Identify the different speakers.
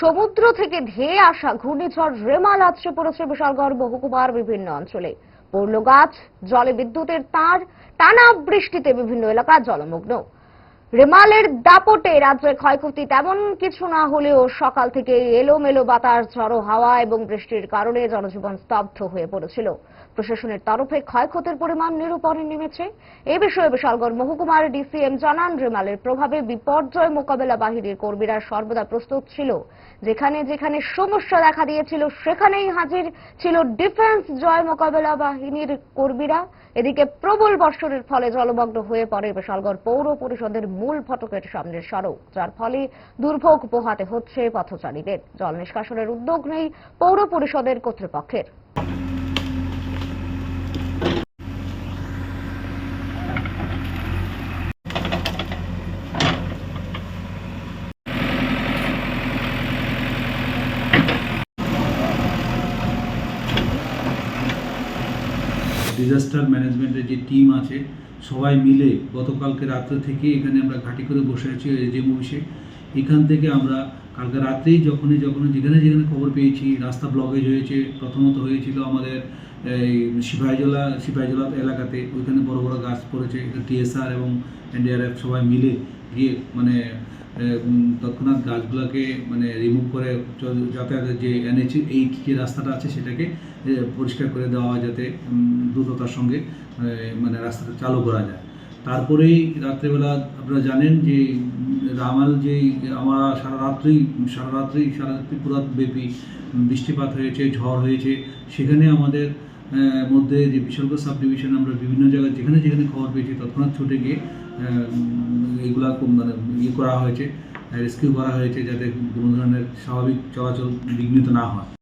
Speaker 1: সমুদ্র থেকে ধেয়ে আসা ঘূর্ণিঝড় রেমাল আছড়ে পড়েছে বিশালগড় মহকুমার বিভিন্ন অঞ্চলে। পড়ল গাছ জলে বিদ্যুতের তার, টানা বৃষ্টিতে বিভিন্ন এলাকা জলমগ্ন। রেমালের দাপটে রাজ্যে ক্ষয়ক্ষতি তেমন কিছু না হলেও সকাল থেকে এলোমেলো বাতাস, ঝড়ো হাওয়া এবং বৃষ্টির কারণে জনজীবন স্তব্ধ হয়ে পড়েছিল। প্রশাসনের তরফে ক্ষয়ক্ষতির পরিমাণ নিরূপণে নেমেছে। এ বিষয়ে বিশালগড় মহকুমার ডিসিএম জানান, রেমালের প্রভাবে বিপর্যয় মোকাবেলা বাহিনীর কর্মীরা সর্বদা প্রস্তুত ছিল। যেখানে যেখানে সমস্যা দেখা দিয়েছিল, সেখানেই হাজির ছিল ডিফেন্স জয় মোকাবেলা বাহিনীর কর্মীরা। এদিকে প্রবল বর্ষণের ফলে জলমগ্ন হয়ে পড়ে বিশালগড় পৌর পরিষদের মূল ফটকের সামনের সড়ক যার ফলে দুর্ভোগ পোহাতে হচ্ছে পথচারীদের। জল নিষ্কাশনের উদ্যোগ নেই পৌর পরিষদের কর্তৃপক্ষের।
Speaker 2: ডিজাস্টার ম্যানেজমেন্টের যে টিম আছে, সবাই মিলে গতকালকে রাত্রে থেকে এখানে আমরা ঘাঁটি করে বসে আছি যে অফিসে এখান থেকে আমরা কালকে রাত্রেই যখনই যখন যেখানে যেখানে খবর পেয়েছি, রাস্তা ব্লকেজ হয়েছে, প্রথমত হয়েছিল আমাদের এই সিপাহীজলা সিপাহীজলা এলাকাতে ওইখানে বড় বড় গাছ পড়েছে টিএসআর এবং এনডিআরএফ সবাই মিলে গিয়ে মানে তৎক্ষণাৎ গাছগুলোকে মানে রিমুভ করে যাতায়াতের যে এনএইচ এই যে রাস্তাটা আছে সেটাকে পরিষ্কার করে দেওয়া হয় যাতে দ্রুততার সঙ্গে মানে রাস্তাটা চালু করা যায়। তারপরেই রাত্রেবেলা আপনারা জানেন যে রামাল যে আমরা সারা রাত্রি সারা রাত্রি সারা রাত্রি পুরো ব্যাপী বৃষ্টিপাত হয়েছে, ঝড় হয়েছে, সেখানে আমাদের মধ্যে যে বিসর্গ সাব ডিভিশন, আমরা বিভিন্ন জায়গায় যেখানে যেখানে খবর পেয়েছি, তৎক্ষণাৎ ছুটে গিয়ে খুব মানে ইয়ে করা হয়েছে রেস্কিউ করা হয়েছে যাতে কোনো ধরনের স্বাভাবিক চলাচল বিঘ্নিত না হয়।